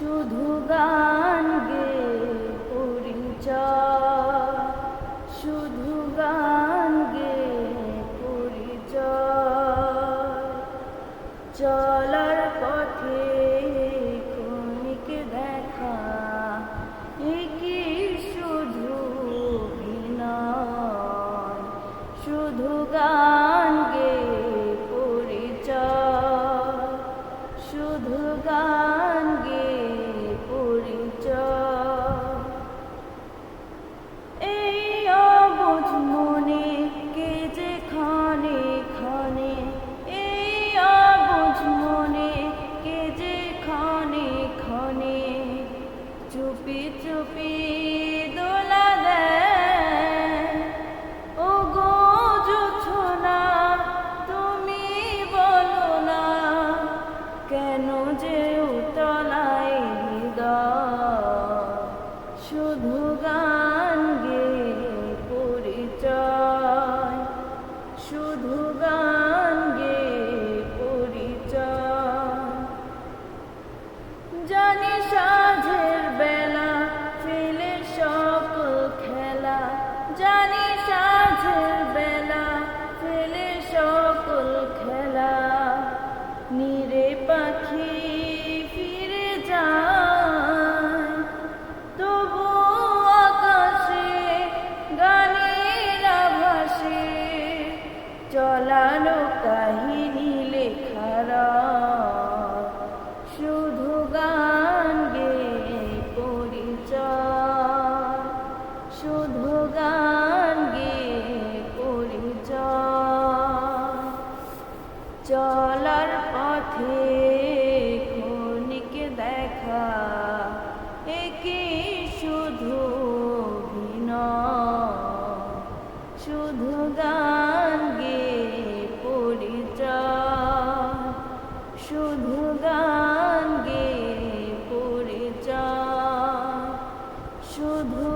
শুধু গান গে পরিচয়। শুধু গান গে পরিচয়। চলার পথে ক্ষণিক দেখা কি শুধু শুধু গান যে উতলায় হৃদয় শুধু গান চলানো কাহিনী লেখারা। শুধু গান গে পরিচয়। শুধু গান গে পরিচয়। চলার পথে ক্ষণিক দেখা, একে শুধু বিনয় শুধু গান শুধু